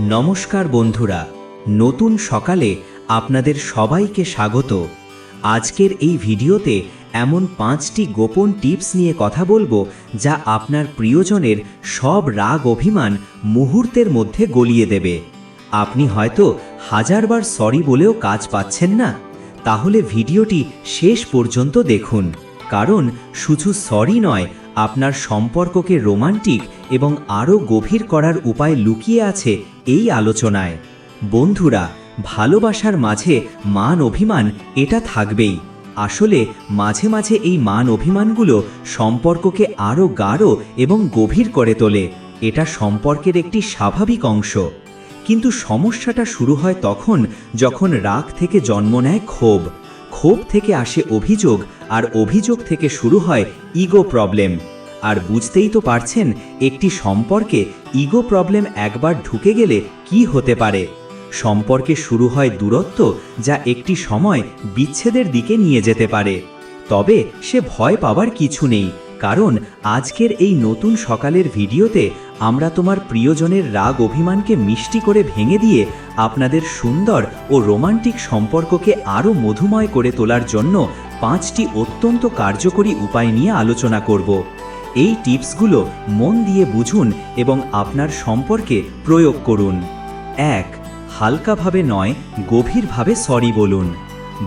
নমস্কার বন্ধুরা, নতুন সকালে আপনাদের সবাইকে স্বাগত। আজকের এই ভিডিওতে এমন পাঁচটি গোপন টিপস নিয়ে কথা বলব যা আপনার প্রিয়জনের সব রাগ অভিমান মুহূর্তের মধ্যে গলিয়ে দেবে। আপনি হয়তো হাজারবার সরি বলেও কাজ পাচ্ছেন না। তাহলে ভিডিওটি শেষ পর্যন্ত দেখুন। কারণ শুধু সরি নয় আপনার সম্পর্ককে রোমান্টিক এবং আরও গভীর করার উপায় লুকিয়ে আছে এই আলোচনায়। বন্ধুরা, ভালোবাসার মাঝে মান অভিমান, এটা থাকবেই। আসলে, মাঝে মাঝে এই মান অভিমানগুলো সম্পর্ককে আরও গাঢ় এবং গভীর করে তোলে। এটা সম্পর্কের একটি স্বাভাবিক অংশ। কিন্তু সমস্যাটা শুরু হয় তখন, যখন রাগ থেকে জন্ম নেয় ক্ষোভ। ক্ষোভ থেকে আসে অভিযোগ আর অভিযোগ থেকে শুরু হয় ইগো প্রবলেম। আর বুঝতেই তো পারছেন, একটি সম্পর্কে ইগো প্রবলেম একবার ঢুকে গেলে কি হতে পারে? সম্পর্কে শুরু হয় দূরত্ব যা একটি সময় বিচ্ছেদের দিকে নিয়ে যেতে পারে। তবে সে ভয় পাওয়ার কিছু নেই, কারণ আজকের এই নতুন সকালের ভিডিওতে আমরা তোমার প্রিয়জনের রাগ অভিমানকে মিষ্টি করে ভেঙে দিয়ে আপনাদের সুন্দর ও রোমান্টিক সম্পর্ককে আরও মধুময় করে তোলার জন্য পাঁচটি অত্যন্ত কার্যকরী উপায় নিয়ে আলোচনা করব। এই টিপসগুলো মন দিয়ে বুঝুন এবং আপনার সম্পর্কে প্রয়োগ করুন। এক, হালকাভাবে নয়, গভীরভাবে সরি বলুন।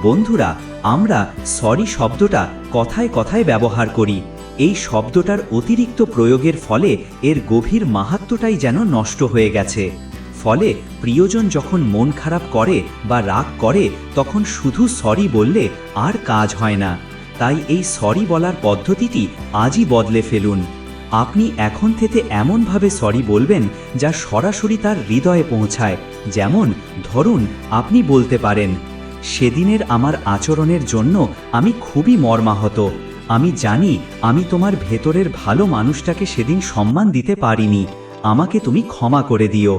বন্ধুরা, আমরা সরি শব্দটা কথায় কথায় ব্যবহার করি। এই শব্দটার অতিরিক্ত প্রয়োগের ফলে এর গভীর মাহাত্ম্যটাই যেন নষ্ট হয়ে গেছে। ফলে প্রিয়জন যখন মন খারাপ করে বা রাগ করে, তখন শুধু সরি বললে আর কাজ হয় না। তাই এই সরি বলার পদ্ধতিটি আজই বদলে ফেলুন। আপনি এখন থেকে এমনভাবে সরি বলবেন যা সরাসরি তার হৃদয়ে পৌঁছায়। যেমন, ধরুন, আপনি বলতে পারেন, সেদিনের আমার আচরণের জন্য আমি খুবই মর্মাহত। আমি জানি আমি তোমার ভেতরের ভালো মানুষটাকে সেদিন সম্মান দিতে পারিনি। আমাকে তুমি ক্ষমা করে দিও।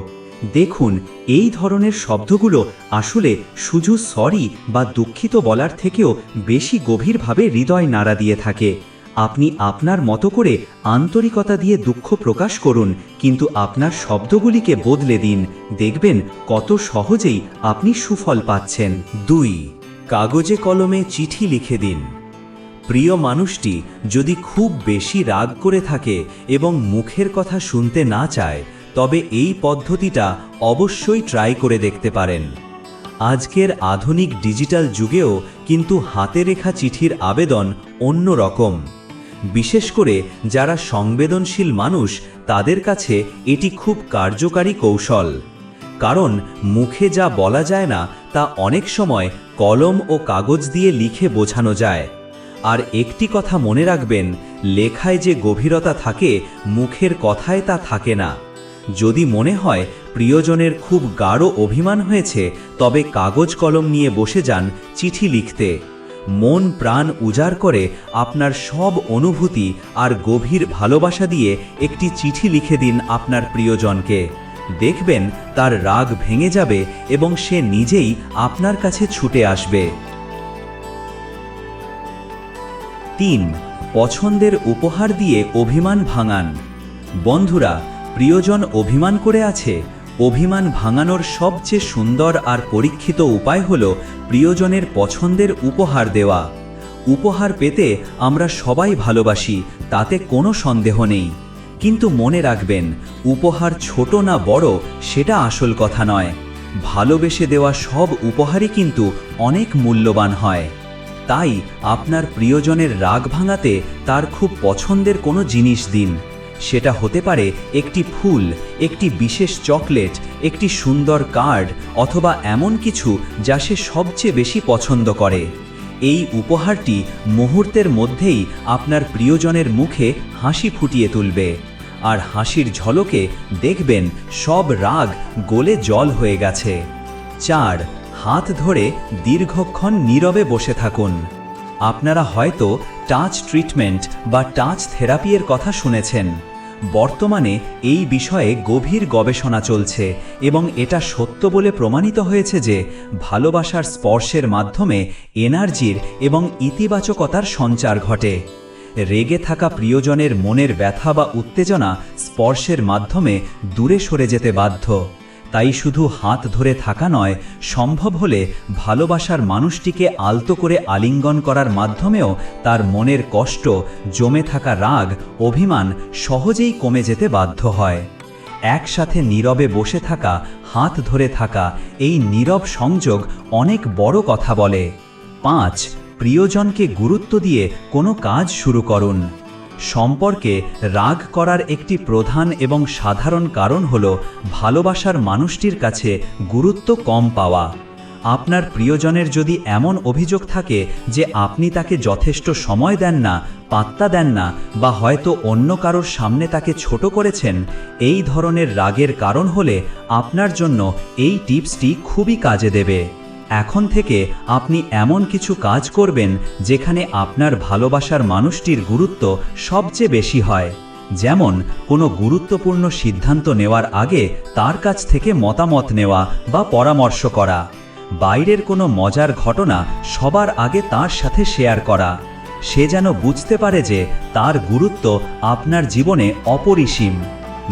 দেখুন, এই ধরনের শব্দগুলো আসলে শুধু সরি বা দুঃখিত বলার থেকেও বেশি গভীরভাবে হৃদয় নাড়া দিয়ে থাকে। আপনি আপনার মতো করে আন্তরিকতা দিয়ে দুঃখ প্রকাশ করুন, কিন্তু আপনার শব্দগুলিকে বদলে দিন। দেখবেন কত সহজেই আপনি সুফল পাচ্ছেন। দুই, কাগজে কলমে চিঠি লিখে দিন। প্রিয় মানুষটি যদি খুব বেশি রাগ করে থাকে এবং মুখের কথা শুনতে না চায়, তবে এই পদ্ধতিটা অবশ্যই ট্রাই করে দেখতে পারেন। আজকের আধুনিক ডিজিটাল যুগেও কিন্তু হাতে রেখা চিঠির আবেদন অন্য রকম বিশেষ করে যারা সংবেদনশীল মানুষ, তাদের কাছে এটি খুব কার্যকারী কৌশল। কারণ মুখে যা বলা যায় না, তা অনেক সময় কলম ও কাগজ দিয়ে লিখে বোঝানো যায়। আর একটি কথা মনে রাখবেন, লেখায় যে গভীরতা থাকে, মুখের কথায় তা থাকে না। যদি মনে হয় প্রিয়জনের খুব গাঢ় অভিমান হয়েছে, তবে কাগজ কলম নিয়ে বসে যান চিঠি লিখতে। মন প্রাণ উজাড় করে আপনার সব অনুভূতি আর গভীর ভালোবাসা দিয়ে একটি চিঠি লিখে দিন আপনার প্রিয়জনকে। দেখবেন তার রাগ ভেঙে যাবে এবং সে নিজেই আপনার কাছে ছুটে আসবে। তিন, পছন্দের উপহার দিয়ে অভিমান ভাঙান। বন্ধুরা, প্রিয়জন অভিমান করে আছে। অভিমান ভাঙানোর সবচেয়ে সুন্দর আর পরীক্ষিত উপায় হল প্রিয়জনের পছন্দের উপহার দেওয়া। উপহার পেতে আমরা সবাই ভালোবাসি, তাতে কোনো সন্দেহ নেই। কিন্তু মনে রাখবেন, উপহার ছোট না বড়, সেটা আসল কথা নয়। ভালোবেসে দেওয়া সব উপহারই কিন্তু অনেক মূল্যবান হয়। তাই আপনার প্রিয়জনের রাগ ভাঙাতে তার খুব পছন্দের কোনো জিনিস দিন। সেটা হতে পারে একটি ফুল, একটি বিশেষ চকলেট, একটি সুন্দর কার্ড অথবা এমন কিছু যা সে সবচেয়ে বেশি পছন্দ করে। এই উপহারটি মুহূর্তের মধ্যেই আপনার প্রিয়জনের মুখে হাসি ফুটিয়ে তুলবে আর হাসির ঝলকে দেখবেন সব রাগ গোলে জল হয়ে গেছে। চার হাত ধরে দীর্ঘক্ষণ নীরবে বসে থাকুন। আপনারা হয়তো টাচ ট্রিটমেন্ট বা টাচ থেরাপির কথা শুনেছেন। বর্তমানে এই বিষয়ে গভীর গবেষণা চলছে এবং এটা সত্য বলে প্রমাণিত হয়েছে যে ভালোবাসার স্পর্শের মাধ্যমে এনার্জির এবং ইতিবাচকতার সঞ্চার ঘটে। রেগে থাকা প্রিয়জনের মনের ব্যথা বা উত্তেজনা স্পর্শের মাধ্যমে দূরে সরে যেতে বাধ্য। তাই শুধু হাত ধরে থাকা নয়, সম্ভব হলে ভালোবাসার মানুষটিকে আলতো করে আলিঙ্গন করার মাধ্যমেও তার মনের কষ্ট, জমে থাকা রাগ, অভিমান সহজেই কমে যেতে বাধ্য হয়। একসাথে নীরবে বসে থাকা, হাত ধরে থাকা, এই নীরব সংযোগ অনেক বড় কথা বলে। পাঁচ, প্রিয়জনকে গুরুত্ব দিয়ে কোনো কাজ শুরু করুন। সম্পর্কে রাগ করার একটি প্রধান এবং সাধারণ কারণ হল ভালোবাসার মানুষটির কাছে গুরুত্ব কম পাওয়া। আপনার প্রিয়জনের যদি এমন অভিযোগ থাকে যে আপনি তাকে যথেষ্ট সময় দেন না, পাত্তা দেন না বা হয়তো অন্য কারোর সামনে তাকে ছোট করেছেন, এই ধরনের রাগের কারণ হলে আপনার জন্য এই টিপসটি খুবই কাজে দেবে। এখন থেকে আপনি এমন কিছু কাজ করবেন যেখানে আপনার ভালোবাসার মানুষটির গুরুত্ব সবচেয়ে বেশি হয়। যেমন, কোনো গুরুত্বপূর্ণ সিদ্ধান্ত নেওয়ার আগে তার কাছ থেকে মতামত নেওয়া বা পরামর্শ করা। বাইরের কোনো মজার ঘটনা সবার আগে তার সাথে শেয়ার করা। সে যেন বুঝতে পারে যে তার গুরুত্ব আপনার জীবনে অপরিসীম।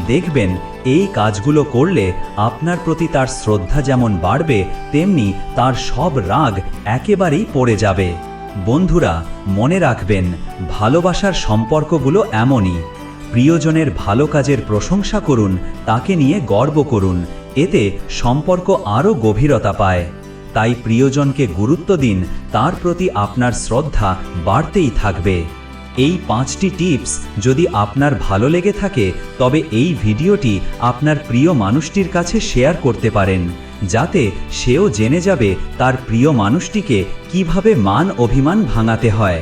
দেখবেন, এই কাজগুলো করলে আপনার প্রতি তার শ্রদ্ধা যেমন বাড়বে, তেমনি তার সব রাগ একেবারেই পড়ে যাবে। বন্ধুরা, মনে রাখবেন, ভালোবাসার সম্পর্কগুলো এমনই। প্রিয়জনের ভালো কাজের প্রশংসা করুন, তাকে নিয়ে গর্ব করুন, এতে সম্পর্ক আরও গভীরতা পায়। তাই প্রিয়জনকে গুরুত্ব দিন, তার প্রতি আপনার শ্রদ্ধা বাড়তেই থাকবে। এই পাঁচটি টিপস যদি আপনার ভালো লেগে থাকে, তবে এই ভিডিওটি আপনার প্রিয় মানুষটির কাছে শেয়ার করতে পারেন, যাতে সেও জেনে যাবে তার প্রিয় মানুষটিকে কীভাবে মান অভিমান ভাঙাতে হয়।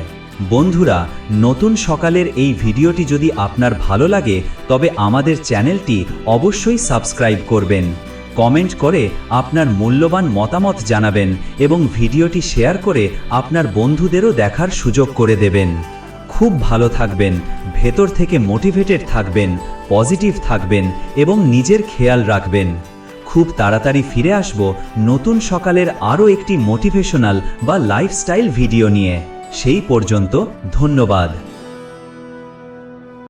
বন্ধুরা, নতুন সকালের এই ভিডিওটি যদি আপনার ভালো লাগে, তবে আমাদের চ্যানেলটি অবশ্যই সাবস্ক্রাইব করবেন। কমেন্ট করে আপনার মূল্যবান মতামত জানাবেন এবং ভিডিওটি শেয়ার করে আপনার বন্ধুদেরও দেখার সুযোগ করে দেবেন। খুব ভালো থাকবেন, ভেতর থেকে মোটিভেটেড থাকবেন পজিটিভ থাকবেন এবং নিজের খেয়াল রাখবেন। খুব তাড়াতাড়ি ফিরে আসব নতুন সকালের আরও একটি মোটিভেশনাল বা লাইফস্টাইল ভিডিও নিয়ে। সেই পর্যন্ত ধন্যবাদ।